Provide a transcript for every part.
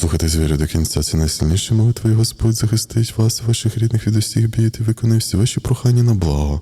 Слухайте звірі до кінця, ці найсильніші молитви, і Господь захистить вас, ваших рідних від усіх бід і виконає всі ваші прохання на благо.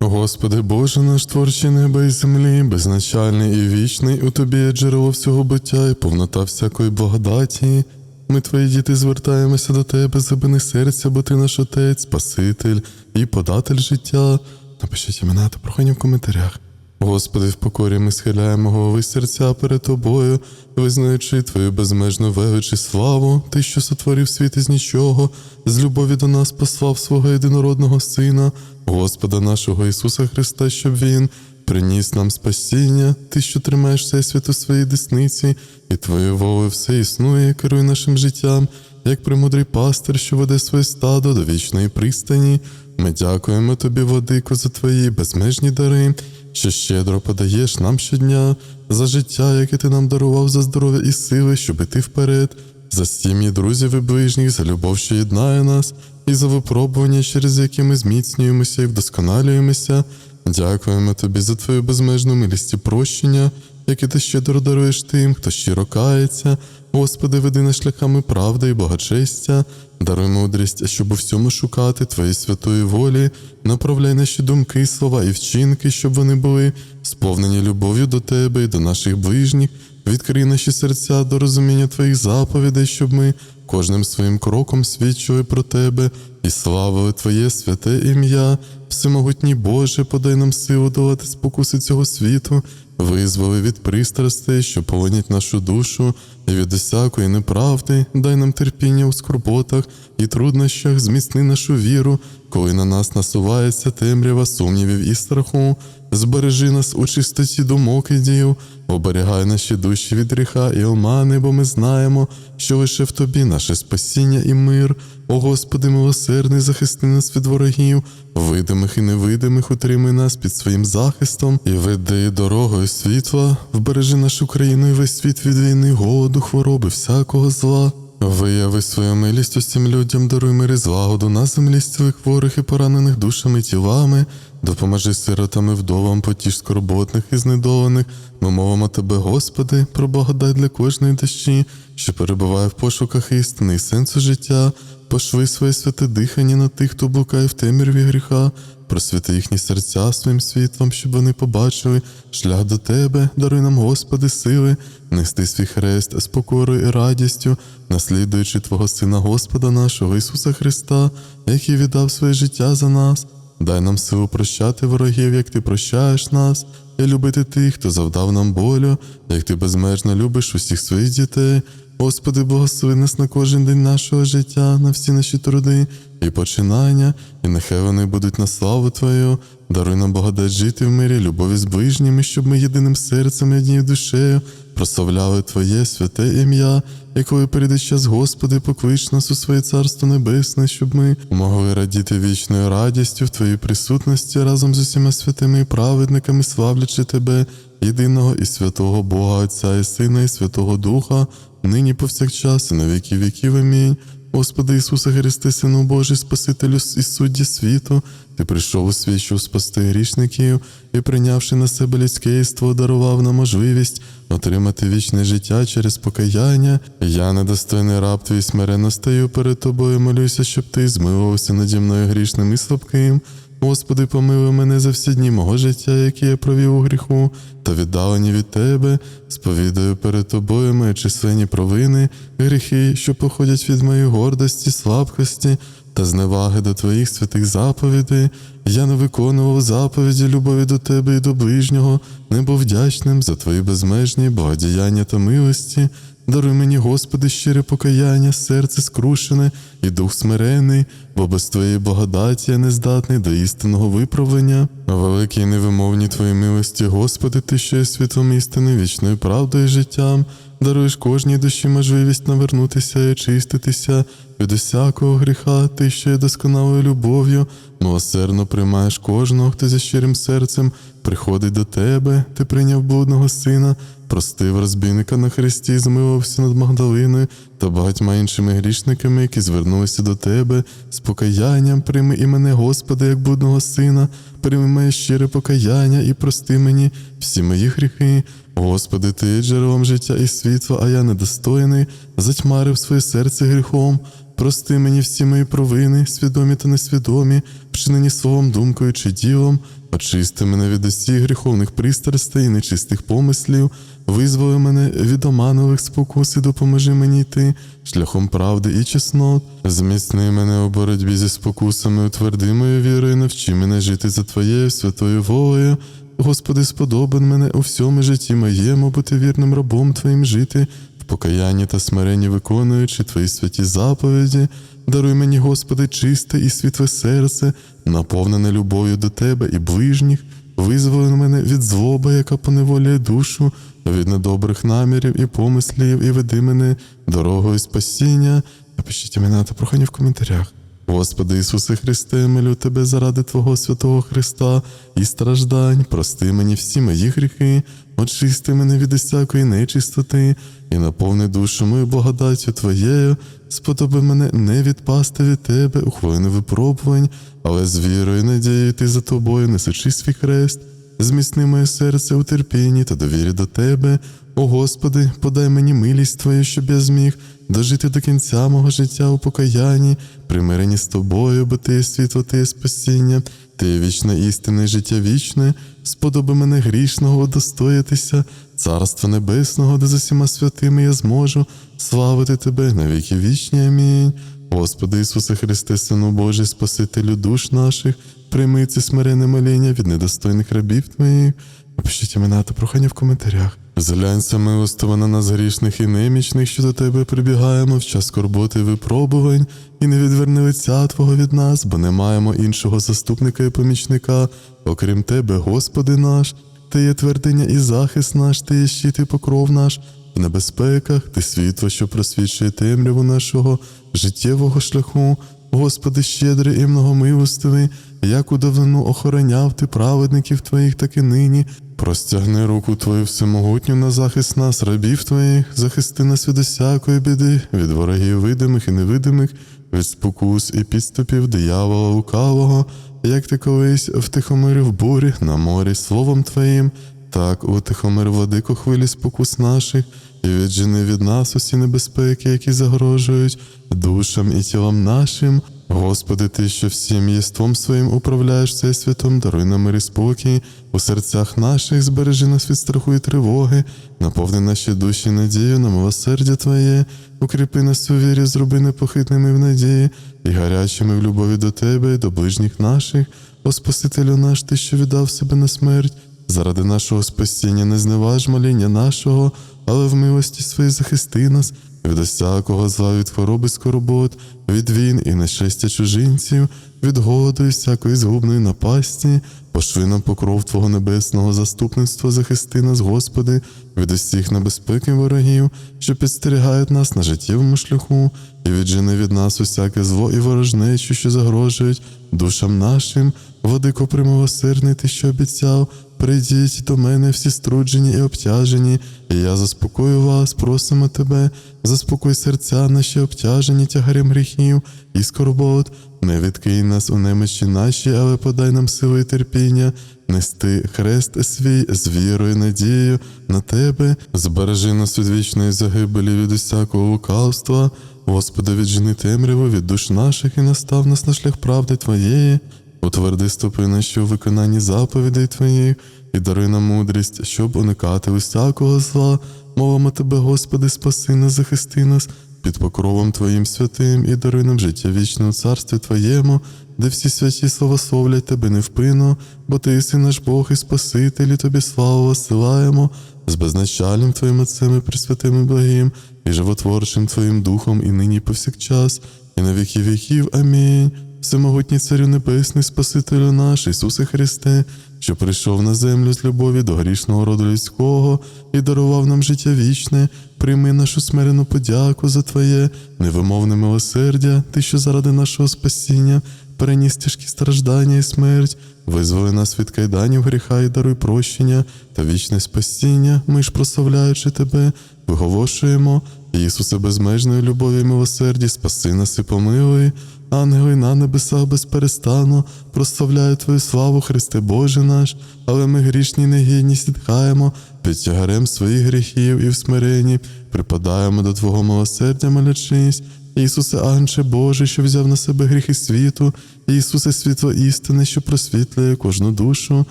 Господи Боже наш творчий неба і землі, безначальний і вічний, у тобі є джерело всього буття і повнота всякої благодаті. Ми, твої діти, звертаємося до тебе, забини серця, бо ти наш Отець, Спаситель і податель життя. Напишіть імена та прохання в коментарях. Господи, в покорі ми схиляємо голови серця перед Тобою, визнаючи Твою безмежну велич і славу, Ти, що сотворив світ із нічого, з любові до нас послав свого єдинородного Сина, Господа нашого Ісуса Христа, щоб Він приніс нам спасіння, Ти, що тримаєш всесвіт у своїй десниці, і Твоєю волею все існує, керуй нашим життям, як премудрий пастир, що веде своє стадо до вічної пристані. Ми дякуємо тобі, Владико, за твої безмежні дари, що щедро подаєш нам щодня, за життя, яке ти нам дарував, за здоров'я і сили, щоб іти вперед, за сім'ї друзів і ближніх, за любов, що єднає нас, і за випробування, через які ми зміцнюємося і вдосконалюємося. Дякуємо тобі за твою безмежну милість і прощення, яке ти щедро даруєш тим, хто щиро кається. Господи, веди нас шляхами правди і благочестя, даруй мудрість, щоб у всьому шукати Твоєї святої волі, направляй наші думки, слова і вчинки, щоб вони були сповнені любов'ю до Тебе і до наших ближніх. Відкрий наші серця до розуміння Твоїх заповідей, щоб ми кожним своїм кроком свідчили про Тебе і славили Твоє святе ім'я. Всемогутній Боже, подай нам силу долати спокуси цього світу, визволи від пристрастей, що полонять нашу душу, і від усякої неправди, дай нам терпіння у скорботах і труднощах, зміцни нашу віру, коли на нас насувається темрява сумнівів і страху. Збережи нас у чистоті думок і дів, оберігай наші душі від гріха і омани, бо ми знаємо, що лише в тобі наше спасіння і мир. О Господи, милосердний, захисти нас від ворогів, видимих і невидимих, утримуй нас під своїм захистом і веди дорогою світла, вбережи нашу країну і весь світ від війни, голоду, хвороби, всякого зла. Вияви свою милість усім людям, даруй мир і злагоду на землі зціли хворих і поранених душами і тілами, допоможи сиротам і вдовам, потіж скорботних і знедолених. Ми мовимо Тебе, Господи, про благодать для кожної душі, що перебуває в пошуках істини і сенсу життя, пошви своє святе дихання на тих, хто блукає в темряві гріха, просвіти їхні серця своїм світлом, щоб вони побачили шлях до Тебе, даруй нам, Господи, сили, нести свій хрест з покорою і радістю, наслідуючи Твого Сина Господа нашого Ісуса Христа, який віддав своє життя за нас. Дай нам силу прощати ворогів, як ти прощаєш нас, і любити тих, хто завдав нам болю, як ти безмежно любиш усіх своїх дітей. Господи, благослови нас на кожен день нашого життя, на всі наші труди і починання, і нехай вони будуть на славу Твою. Даруй нам благодать жити в мирі, любові з ближніми, щоб ми єдиним серцем і однією душею прославляли Твоє святе ім'я, і прийде час, Господи, поклич нас у своє царство небесне, щоб ми могли радіти вічною радістю в Твоїй присутності разом з усіма святими і праведниками, славлячи Тебе, єдиного і святого Бога, Отця і Сина, і Святого Духа, нині повсякчас, і на віки віків. Амінь. Господи Ісусе Христе, Сину Божий, Спасителю і судді світу, Ти прийшов у світ, щоб спасти грішників і, прийнявши на себе людське єство, дарував нам можливість отримати вічне життя через покаяння. Я, недостойний раб твій смиренно стою перед тобою, молюся, щоб ти змилувався наді мною грішним і слабким. Господи, помилуй мене за всі дні мого життя, які я провів у гріху, та віддалені від Тебе, сповідаю перед Тобою мої численні провини, гріхи, що походять від моєї гордості, слабкості та зневаги до Твоїх святих заповідей. Я не виконував заповіді любові до Тебе і до ближнього, не був вдячним за Твої безмежні благодіяння та милості. Даруй мені, Господи, щире покаяння, серце скрушене і дух смирений, бо без Твоєї благодаті я не здатний до істинного виправлення. Великі і невимовні Твої милості, Господи, Ти що є світлом істини, вічною правдою і життям, даруєш кожній душі можливість навернутися і очиститися від усякого гріха, Ти що є досконалою любов'ю, милосердно приймаєш кожного, хто зі щирим серцем приходить до Тебе, Ти прийняв блудного сина, простив розбійника на хресті, змилувався над Магдалиною та багатьма іншими грішниками, які звернулися до Тебе з покаянням, прийми і мене, Господи, як блудного сина, прийми моє щире покаяння і прости мені всі мої гріхи. Господи, Ти джерелом життя і світла, а я недостойний, затьмарив своє серце гріхом. Прости мені всі мої провини, свідомі та несвідомі, вчинені словом, думкою чи ділом. Очисти мене від усіх гріховних пристрастей і нечистих помислів, визволи мене від оманових спокус і допоможи мені йти шляхом правди і чеснот. Зміцни мене у боротьбі зі спокусами, утверди мою віру і навчи мене жити за Твоєю святою волею. Господи, сподобан мене у всьому житті моєму, бути вірним рабом Твоїм жити, в покаянні та смиренні виконуючи Твої святі заповіді. Даруй мені, Господи, чисте і світле серце, наповнене любов'ю до Тебе і ближніх, визволи мене від злоби, яка поневолює душу, від недобрих намірів і помислів, і веди мене дорогою спасіння. Напишіть імена та прохання в коментарях. Господи Ісусе Христе, молю Тебе заради Твого святого Христа і страждань, прости мені всі мої гріхи, очисти мене від усякої нечистоти і наповни душу мою благодаттю Твоєю, сподоби мене не відпасти від Тебе у хвилину випробувань, але з вірою і надією йти за Тобою, несучи свій хрест. Зміцни моє серце у терпінні та довірі до Тебе. О Господи, подай мені милість Твою, щоб я зміг дожити до кінця мого життя у покаянні, примиренні з тобою, бо ти є світло, ти є спасіння, ти є вічна істина і життя вічне, сподоби мене грішного удостоїтися, царства небесного, де з усіма святими я зможу славити Тебе на віки вічні. Амінь. Господи Ісусе Христе, Сину Божий, Спасителю душ наших, прийми це смирене моління від недостойних рабів Твоїх. Напишіть імена та прохання в коментарях. Зглянься милостиво на нас грішних і немічних, що до тебе прибігаємо в час скорботи і випробувань, і не відверни лиця Твого від нас, бо не маємо іншого заступника і помічника, окрім Тебе, Господи наш, Ти є твердиня і захист наш, Ти є щит і покров наш. В небезпеках ти світло, що просвічує темряву нашого життєвого шляху. Господи, щедрий і многомилостивий, як у давнину охороняв ти праведників твоїх, так і нині. Простягни руку Твою всемогутню на захист нас, рабів Твоїх, захисти нас від усякої біди, від ворогів видимих і невидимих, від спокус і підступів диявола лукавого, як ти колись втихомирив бурі на морі словом Твоїм, так утихомир владико хвилі спокус наших, і віджени від нас усі небезпеки, які загрожують душам і тілам нашим. Господи, Ти, що всім єством своїм управляєш Всесвітом, даруй нам мир і спокій, у серцях наших збережи нас від страху і тривоги, наповни наші душі надію на милосердя Твоє, укріпи нас у вірі, зроби непохитними в надії і гарячими в любові до Тебе і до ближніх наших, О Спасителю наш, Ти, що віддав себе на смерть, заради нашого спасіння не зневаж моління нашого, але в милості своїй захисти нас від усякого зла, від хвороби скорбот, від війн і нещастя чужинців, від голоду і всякої згубної напасті, пошви нам покров Твого небесного заступництва, захисти нас, Господи, від усіх небезпек і ворогів, що підстерігають нас на життєвому шляху, і віджени від нас усяке зло і ворожнечу, що загрожують душам нашим, владико примилосердний ти, що обіцяв. Прийдіть до мене всі струджені і обтяжені, і я заспокою вас, просимо тебе, заспокой серця наші обтяжені тягарем гріхів і скорбот, не відкинь нас у немощі наші, але подай нам силу і терпіння, нести хрест свій з вірою, і надією на тебе, збережи нас від вічної загибелі, від усякого лукавства. Господи, віджени темряву від душ наших і настав нас на шлях правди Твоєї. Утверди стопи наші у виконанні заповідей Твоїх і даруй нам мудрість, щоб уникати усякого зла. Мовимо Тебе, Господи, спаси нас, захисти нас під покровом Твоїм святим і даруй нам життя вічне у царстві Твоєму, де всі святі славословлять Тебе невпинно, бо Ти єси наш Бог і Спаситель, і Тобі славу посилаємо з безначальним Твоїм Отцем і Пресвятим і благим, і животворчим Твоїм Духом, і нині і повсякчас, і на віки віків. Амінь. Всемогутній Царю Небесний, Спасителю наш, Ісусе Христе, що прийшов на землю з любові до грішного роду людського і дарував нам життя вічне, прийми нашу смирену подяку за Твоє невимовне милосердя, Ти, що заради нашого спасіння переніс тяжкі страждання і смерть, визволи нас від кайданів гріха і даруй прощення та вічне спасіння. Ми ж прославляючи Тебе, виголошуємо Ісусе, безмежної любові і милосерді, спаси нас і помилуй. Ангели на небесах безперестану прославляють Твою славу, Христе Боже наш, але ми грішні негідні сідхаємо під тягарем своїх гріхів і в смиренні, припадаємо до Твого милосердя, молячись. Ісусе, Анче Боже, що взяв на себе гріхи світу, Ісусе, світло істини, що просвітлює кожну душу,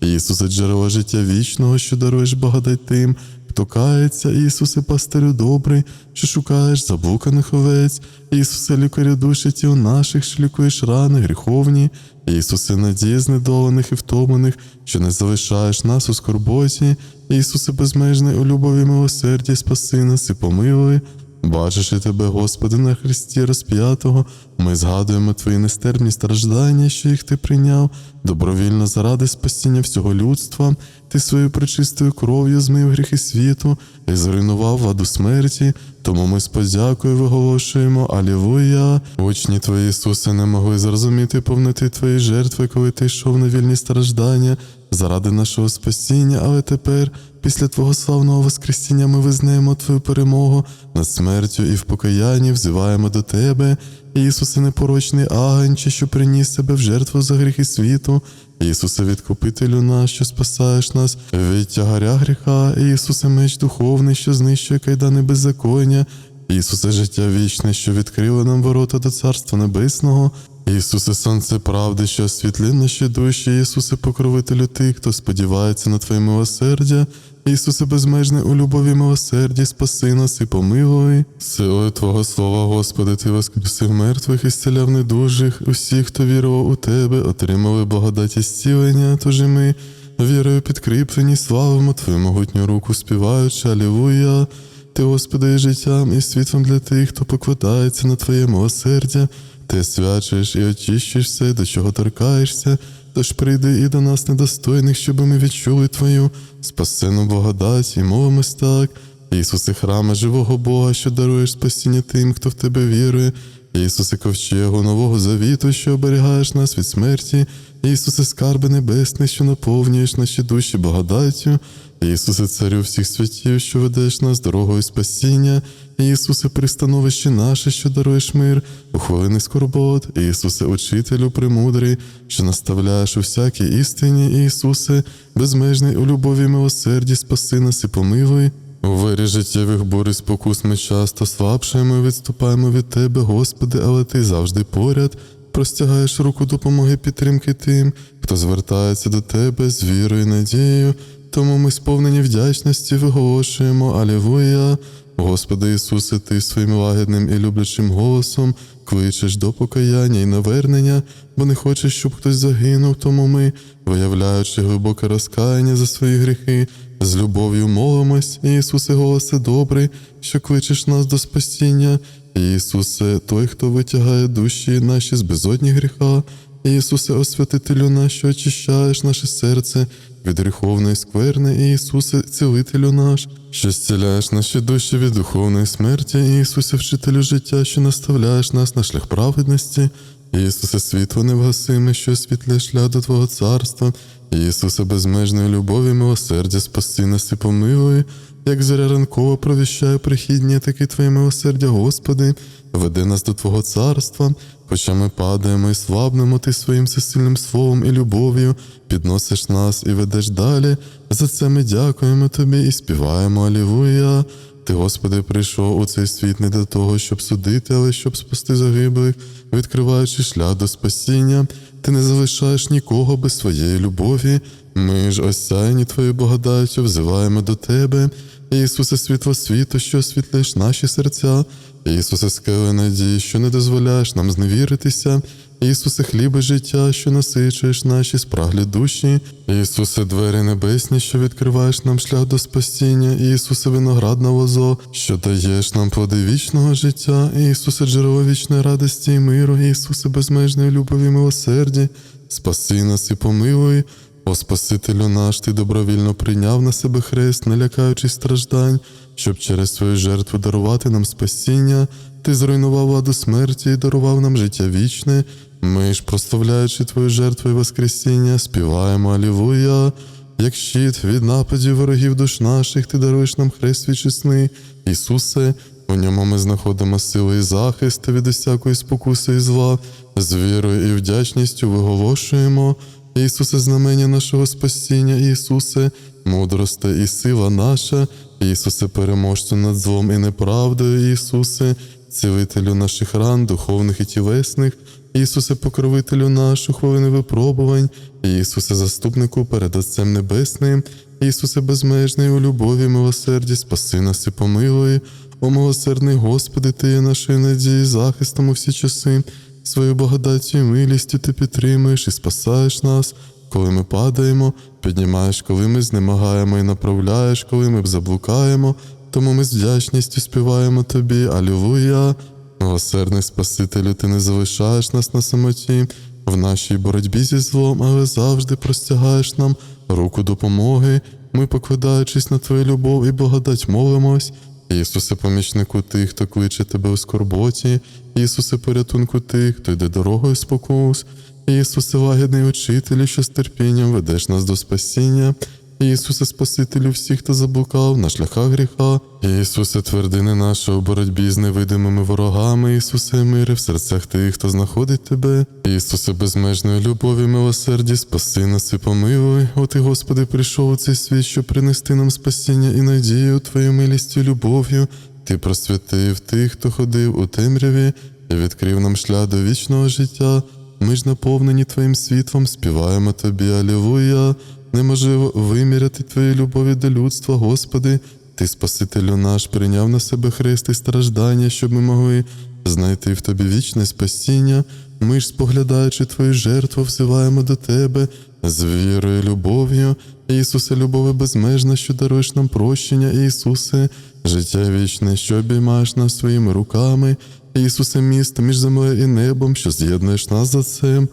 Ісусе, джерело життя вічного, що даруєш благодать тим, хто кається, Ісусе, пастирю добрий, що шукаєш заблуканих овець, Ісусе, лікарю душі тіл наших, що лікуєш рани гріховні, Ісусе, надія знедолених і втомлених, що не залишаєш нас у скорботі, Ісусе, безмежний у любові милосерді, спаси нас і помилуй. Бачачи тебе, Господи, на Христі розп'ятого, ми згадуємо Твої нестерпні страждання, що їх Ти прийняв, добровільно заради спасіння всього людства, Ти своєю пречистою кров'ю змив гріхи світу і зруйнував владу смерті, тому ми з подякою виголошуємо Алілуя. Учні Твої, Ісусе, не могли зрозуміти повноти Твоєї жертви, коли Ти йшов на вільні страждання заради нашого спасіння, але тепер, після Твого славного Воскресіння, ми визнаємо Твою перемогу над смертю і в покаянні взиваємо до Тебе, Ісусе, непорочний агенче, що приніс себе в жертву за гріхи світу, Ісусе, відкупителю наш, що спасаєш нас від тягаря гріха, Ісусе, меч духовний, що знищує кайдани беззаконня, Ісусе, життя вічне, що відкрило нам ворота до Царства Небесного. Ісусе, сонце правди, що освітлив наші душі, Ісусе, покровителю тих, хто сподівається на Твоє милосердя, Ісусе, безмежне у любові милосерді, спаси нас і помилуй. Силою Твого Слова, Господи, Ти воскресив мертвих і зціляв недужих, усі, хто вірував у Тебе, отримали благодать і зцілення, тож і ми, вірою підкріплені, славимо Твою могутню руку, співаючи, Алілуя. Ти, Господи, є життям і світлом для тих, хто покладається на Твоє милосердя. Ти свячуєш і очищуєш все, до чого торкаєшся, тож прийди і до нас недостойних, щоб ми відчули Твою спасену благодать і мовимось так. Ісусе, храма живого Бога, що даруєш спасіння тим, хто в Тебе вірує. Ісусе, ковчегу нового завіту, що оберігаєш нас від смерті, Ісусе, скарби небесний, що наповнюєш наші душі благодаттю, Ісусе, царю всіх святів, що ведеш нас дорогою спасіння, Ісусе, пристановище наше, що даруєш мир, у хвилини скорбот, Ісусе, учителю премудрий, що наставляєш у всякій істині, Ісусе, безмежний у любові милосерді, спаси нас і помилуй. У вирі життєвих бур і спокус ми часто слабшаємо і відступаємо від Тебе, Господи, але Ти завжди поряд, простягаєш руку допомоги підтримки тим, хто звертається до Тебе з вірою і надією, тому ми сповнені вдячності виголошуємо Алілуя. Господи Ісусе, Ти своїм лагідним і люблячим голосом кличеш до покаяння і навернення, бо не хочеш, щоб хтось загинув, тому ми, виявляючи глибоке розкаяння за свої гріхи, з любов'ю молимось, Ісусе, голосе добрий, що кличеш нас до спасіння. Ісусе, той, хто витягає душі наші з безодні гріха. Ісусе, освятителю наш, що очищаєш наше серце від гріховної скверни, Ісусе, цілителю наш, що зціляєш наші душі від духовної смерті, Ісусе, вчителю життя, що наставляєш нас на шлях праведності. Ісусе, світло невгасиме, що освітлює шлях до Твого царства, Ісусе, безмежної любові, милосердя, спаси нас і помилуй, як зоря ранкова провіщає прихідні, таки Твоє милосердя, Господи, веди нас до Твого царства, хоча ми падаємо і слабнемо, Ти своїм всесильним словом і любов'ю підносиш нас і ведеш далі. За це ми дякуємо Тобі і співаємо Алілуя. Ти, Господи, прийшов у цей світ не для того, щоб судити, але щоб спасти загиблих, відкриваючи шлях до спасіння. Ти не залишаєш нікого без своєї любові. Ми ж осяяні Твоєю благодаттю взиваємо до Тебе, Ісусе, світло світу, що освітлиш наші серця, Ісусе, скели надії, що не дозволяєш нам зневіритися, Ісусе, хліби життя, що насичуєш наші спраглі душі, Ісусе, двері небесні, що відкриваєш нам шлях до спасіння, Ісусе, виноградна лозо, що даєш нам плоди вічного життя, Ісусе, джерело вічної радості і миру, Ісусе, безмежної любові і милосерді, спаси нас і помилуй. О Спасителю наш, Ти добровільно прийняв на себе хрест, не лякаючись страждань, щоб через свою жертву дарувати нам спасіння, Ти зруйнував владу смерті і дарував нам життя вічне. Ми ж, прославляючи Твою жертву і Воскресіння, співаємо Алілуя. Як щит від нападів ворогів душ наших, ти даруєш нам хрест вічесний. Ісусе, У ньому ми знаходимо сили і захист від усякої спокуси і зла, з вірою і вдячністю виголошуємо. Ісусе, знамення нашого спасіння, Ісусе, мудросте і сила наша, Ісусе, переможцю над злом і неправдою, Ісусе, цілителю наших ран, духовних і тілесних, Ісусе, покровителю наш у хвилини випробувань, Ісусе, заступнику перед Отцем Небесним, Ісусе, безмежний у любові, милосерді, спаси нас і помилуй. О милосердний Господи, Ти є нашою надією, захистом у всі часи. Свою благодаттю і милістю ти підтримуєш і спасаєш нас, коли ми падаємо, піднімаєш, коли ми знемагаємо і направляєш, коли ми заблукаємо. Тому ми з вдячністю співаємо тобі. Алілуя! Милосердний Спасителю, ти не залишаєш нас на самоті в нашій боротьбі зі злом, але завжди простягаєш нам руку допомоги. Ми, покладаючись на твою любов і благодать, молимось. Ісусе, помічнику тих, хто кличе тебе у скорботі, Ісусе, порятунку тих, хто йде дорогою спокус, Ісусе, лагідний учителю, що з терпінням ведеш нас до спасіння. Ісусе, Спасителю всіх, хто заблукав на шляхах гріха, Ісусе, твердини наша у боротьбі з невидимими ворогами, Ісусе, мири в серцях тих, хто знаходить тебе, Ісусе, безмежної любові, милосерді, спаси нас і помилуй. О ти, Господи, прийшов у цей світ, щоб принести нам спасіння і надію Твою милістю, любов'ю. Ти просвятив тих, хто ходив у темряві, і відкрив нам шлях до вічного життя. Ми ж наповнені Твоїм світлом, співаємо Тобі, Алілуя. Неможливо виміряти Твої любові до людства, Господи. Ти, Спасителю наш, прийняв на себе хрест і страждання, щоб ми могли знайти в Тобі вічне спасіння. Ми ж, споглядаючи Твою жертву, взиваємо до Тебе з вірою, і любов'ю. Ісусе, любові безмежна, що даруєш нам прощення, Ісусе, життя вічне, що обіймаєш нас своїми руками. Ісусе, місто між землею і небом, що з'єднуєш нас за цим.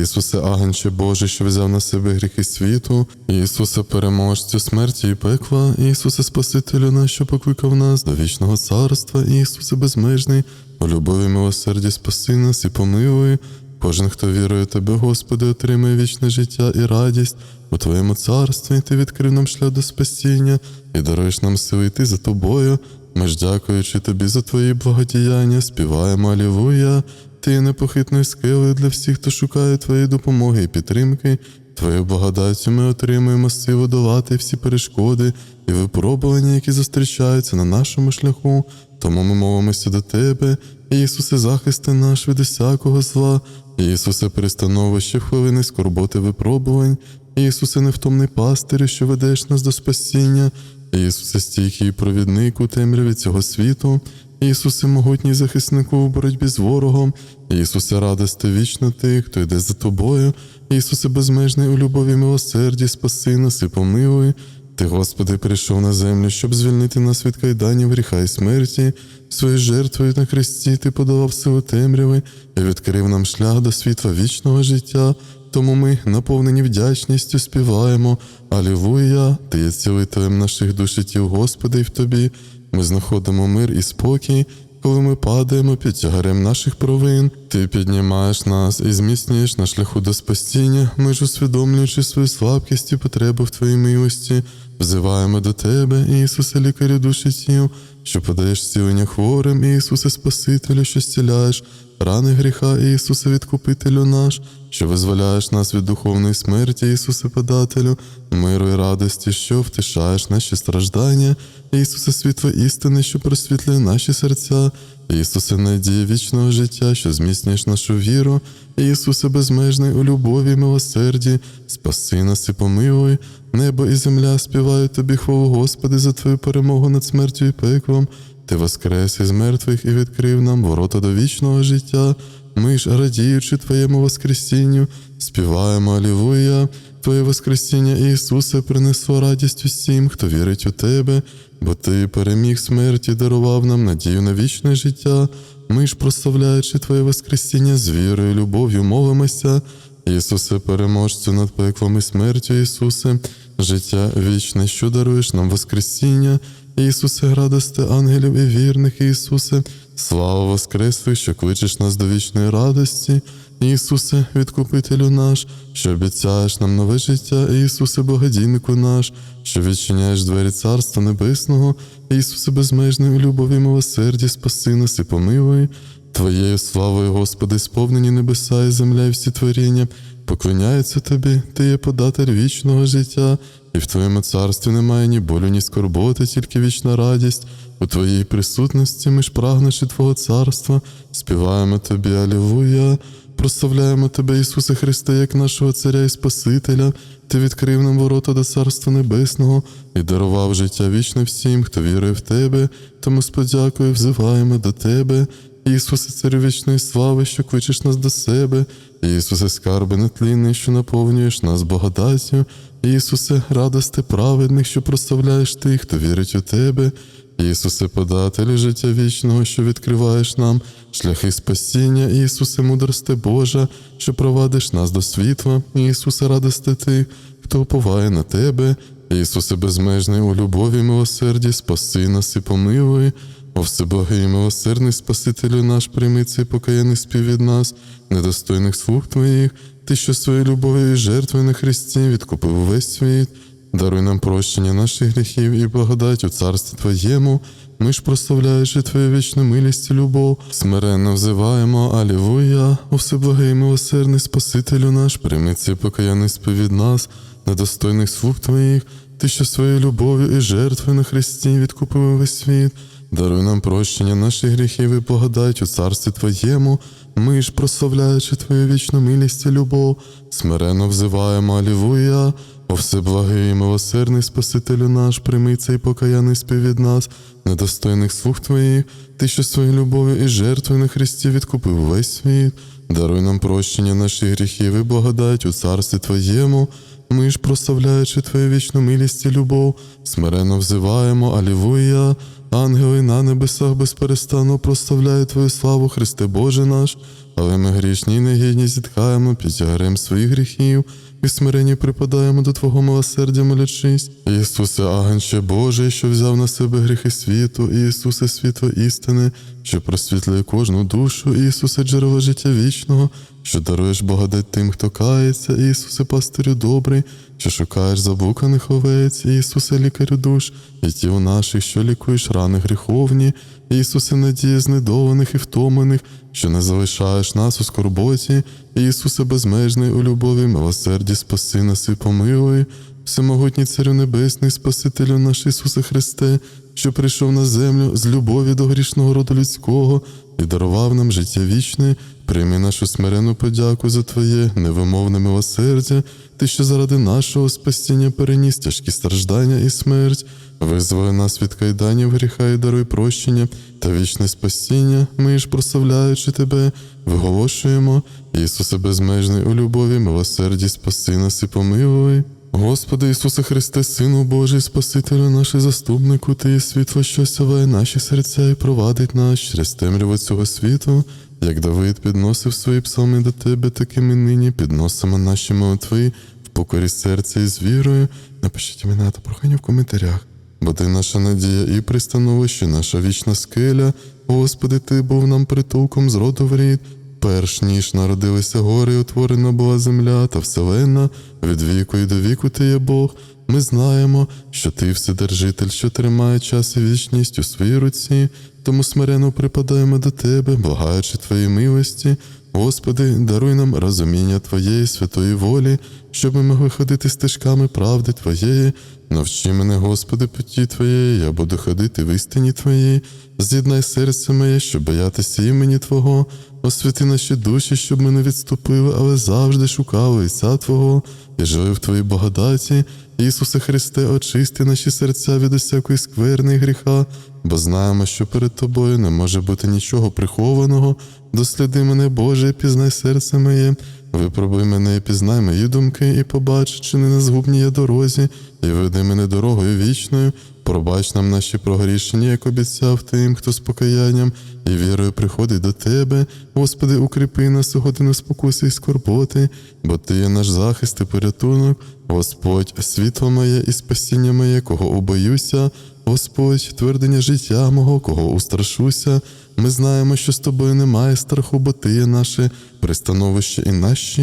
Ісусе, агнче Боже, що взяв на себе гріхи світу, Ісусе, переможцю смерті і пекла, Ісусе, Спасителю наш, що покликав нас до вічного царства, Ісусе безмежний, у любові милосерді спаси нас і помилуй. Кожен, хто вірує в Тебе, Господи, отримає вічне життя і радість. У Твоєму царстві Ти відкрив нам шлях до спасіння і даруєш нам сили йти за Тобою. Ми ж, дякуючи Тобі за Твої благодіяння, співаємо Алілуя. Ти непохитною скелею для всіх, хто шукає Твоєї допомоги і підтримки. Твоєю благодаттю ми отримуємо силу долати всі перешкоди і випробування, які зустрічаються на нашому шляху. Тому ми молимося до Тебе, Ісусе, захисти наш від усякого зла, Ісусе, пристановище хвилини скорботи випробувань, Ісусе, невтомний пастирю, що ведеш нас до спасіння, Ісусе, стійкий провідник у темряві цього світу, Ісусе, могутній захиснику у боротьбі з ворогом, Ісусе, радости вічно тих, хто йде за тобою, Ісусе, безмежний у любові милосерді, спаси нас і помилуй. Ти, Господи, прийшов на землю, щоб звільнити нас від кайданів гріха і смерті. Своєю жертвою на хресті ти подавав силу темряви і відкрив нам шлях до світла вічного життя. Тому ми, наповнені вдячністю, співаємо Алілуя, Ти є цілителем наших душ і Господи, і в Тобі. Ми знаходимо мир і спокій, коли ми падаємо під тягарем наших провин. Ти піднімаєш нас і зміцнюєш на шляху до спасіння. Ми ж усвідомлюючи свою слабкість і потребу в Твоїй милості, взиваємо до Тебе, Ісусе, лікарю душі тіл, що подаєш зцілення хворим, Ісусе, Спасителю, що зціляєш рани гріха, Ісусе, відкупителю наш, що визволяєш нас від духовної смерті, Ісусе, подателю, миру і радості, що втишаєш наші страждання, Ісусе, світло істини, що просвітлює наші серця, Ісусе, надія вічного життя, що зміцнюєш нашу віру, Ісусе, безмежний у любові, милосерді, спаси нас і помилуй, небо і земля співають тобі хвалу, Господи, за Твою перемогу над смертю і пеклом. Ти воскрес із мертвих і відкрив нам ворота до вічного життя. Ми ж, радіючи Твоєму Воскресінню, співаємо Алілуя. Твоє Воскресіння, Ісусе, принесло радість усім, хто вірить у Тебе, бо Ти переміг смерть і дарував нам надію на вічне життя. Ми ж, прославляючи Твоє Воскресіння з вірою, любов'ю, молимося. Ісусе, переможцю над пеклом і смертю, Ісусе, життя вічне, що даруєш нам Воскресіння. Ісусе, радости ангелів і вірних, Ісусе, слава Воскреслих, що кличеш нас до вічної радості. Ісусе, відкупителю наш, що обіцяєш нам нове життя, Ісусе, благодійнику наш, що відчиняєш двері Царства Небесного, Ісусе, безмежний любові, милосерді, спаси нас і помилуй. Твоєю славою, Господи, сповнені небеса і земля, і всі творіння, поклоняються Тобі, Ти є податель вічного життя, і в Твоєму царстві немає ні болю, ні скорботи, тільки вічна радість. У Твоїй присутності ми ж прагнучи Твого царства, співаємо Тобі, Алілуя, прославляємо Тебе, Ісусе Христе, як нашого Царя і Спасителя. Ти відкрив нам ворота до Царства Небесного і дарував життя вічне всім, хто вірує в Тебе, тому з подякою взиваємо до Тебе. Ісусе, царю вічної слави, що кличеш нас до себе, Ісусе, скарби нетлінний, що наповнюєш нас благодаттю, Ісусе, радости праведних, що прославляєш тих, хто вірить у Тебе, Ісусе, подателю життя вічного, що відкриваєш нам шляхи спасіння, Ісусе, мудрости Божа, що провадиш нас до світла, Ісусе, радости тих, хто уповає на Тебе, Ісусе, безмежний у любові, милосерді, спаси нас і помилуй. О всеблагий і милосердний Спасителю наш, прийми цей покаяний спів від нас, недостойних слуг Твоїх, Ти, що своєю любов'ю і жертвою на Христі відкупив увесь світ, даруй нам прощення наших гріхів і благодать у царстві Твоєму. Ми ж, прославляючи Твою вічну милість і любов, смиренно взиваємо Алілуя, о всеблагий і милосердний Спасителю наш, прийми цей покаяний спів від нас, недостойних слуг Твоїх, Ти, що своєю любов'ю і жертвою на Христі відкупив увесь світ. Даруй нам прощення наших гріхів і благодать у царстві Твоєму, ми ж, прославляючи Твою вічну милість і любов, смиренно взиваємо Алілуя, о всеблагий і милосердний Спасителю наш, прийми цей покаяний спів від нас, недостойних слуг Твоїх, Ти, що своєю любов'ю і жертвою на Христі відкупив весь світ, даруй нам прощення наших гріхів і благодать у царстві Твоєму, ми ж, прославляючи Твою вічну милість і любов, смиренно взиваємо Алілуя, Ангели на небесах безперестанно прославляють Твою славу, Христе Боже наш, але ми грішні й негідні зіткаємо під тягарем своїх гріхів. І смирені припадаємо до Твого милосердя, молячись. Ісусе, агенче Божий, що взяв на себе гріхи світу, Ісусе, світло істини, що просвітлює кожну душу, Ісусе, джерело життя вічного, що даруєш благодать тим, хто кається, Ісусе, пастирю добрий, що шукаєш заблуканих овець, Ісусе, лікарю душ, і тіл наших, що лікуєш рани гріховні, Ісусе, надія знедованих і втомлених, що не залишаєш нас у скорботі, Ісусе, безмежний у любові, милосерді, спаси нас і помилуй, всемогутній Царю Небесний, Спасителю наш Ісусе Христе, що прийшов на землю з любові до грішного роду людського і дарував нам життя вічне, прийми нашу смирену подяку за Твоє невимовне милосердя, Ти, що заради нашого спасіння переніс тяжкі страждання і смерть, визволи нас від кайданів гріха і даруй прощення та вічне спасіння, ми ж прославляючи Тебе, виголошуємо, Ісусе безмежний у любові, милосерді, спаси нас і помилуй. Господи Ісусе Христе, Сину Божий, Спасителю наш і заступнику, Ти світло, що сяває наші серця і провадить нас через темряву цього світу, як Давид підносив свої псалми до Тебе, так і ми нині підносимо наші молитви в покорі серця і з вірою. Напишіть імена та прохання в коментарях. Бо ти наша надія і пристановище, наша вічна скеля. Господи, Ти був нам притулком з роду в рід. Перш ніж народилися гори, і утворена була земля та вселенна, від віку і до віку ти є Бог. Ми знаємо, що ти вседержитель, що тримає час і вічність у своїй руці, тому смиренно припадаємо до тебе, благаючи Твої милості. Господи, даруй нам розуміння Твоєї святої волі, щоб ми могли ходити стежками правди Твоєї. Навчи мене, Господи, путі Твоєї, я буду ходити в істині Твоїй. З'єднай серце моє, щоб боятися імені Твого. Освяти наші душі, щоб ми не відступили, але завжди шукали лиця Твого і жили в Твоїй благодаті. Ісусе Христе, очисти наші серця від усякої скверни і гріха, бо знаємо, що перед Тобою не може бути нічого прихованого. Досліди мене, Боже, пізнай серце моє. Випробуй мене і пізнай мої думки, і побач, чи не на згубній я дорозі, і веди мене дорогою вічною. Пробач нам наші прогрішення, як обіцяв тим, хто з покаянням і вірою приходить до Тебе. Господи, укріпи нас у годину спокуси і скорботи, бо Ти є наш захист і порятунок. Господь, світло моє і спасіння моє, кого обоюся, Господь, твердення життя мого, кого устрашуся. Ми знаємо, що з тобою немає страху, бо ти є наше пристановище і наш.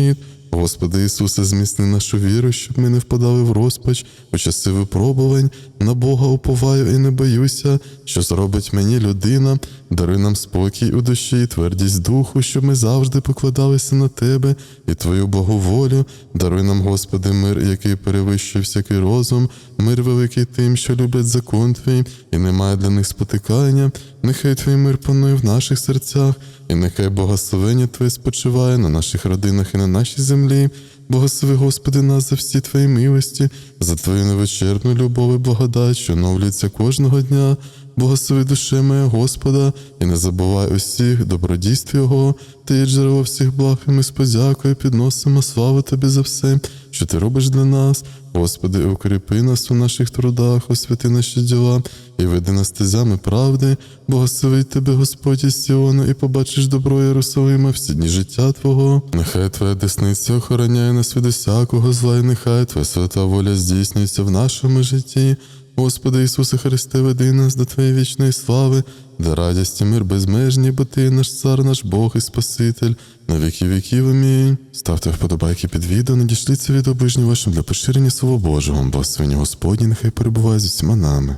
Господи Ісусе, зміцни нашу віру, щоб ми не впадали в розпач у часи випробувань. На Бога уповаю і не боюся, що зробить мені людина. Даруй нам спокій у душі і твердість духу, щоб ми завжди покладалися на Тебе і Твою благоволю. Даруй нам, Господи, мир, який перевищує всякий розум, мир великий тим, що люблять закон Твій, і немає для них спотикання. Нехай Твій мир панує в наших серцях, і нехай благословення Твоє спочиває на наших родинах і на нашій землі. Благослови, Господи, нас за всі Твої милості, за Твою невичерпну любов і благодать, що оновлюється кожного дня. Благослови душе моя Господа, і не забувай усіх добродійств Його, ти є джерело всіх благ, і ми з подякою підносимо славу Тобі за все, що ти робиш для нас. Господи, укріпи нас у наших трудах, освяти наші діла і веди нас стезями правди, благослови Тебе, Господь із Сіону, і побачиш добро Єрусалима всі дні життя Твого. Нехай Твоя десниця охороняє нас від усякого зла, і нехай Твоя свята воля здійснюється в нашому житті. Господи Ісусе Христе, веди нас до Твоєї вічної слави, де радість і мир безмежні, бо Ти наш цар, наш Бог і Спаситель, на віки віків. Амінь. Ставте вподобайки під відео, надішліться від ближнім вашим для поширення Слова Божого, бо Господні нехай перебуває з усіма нами.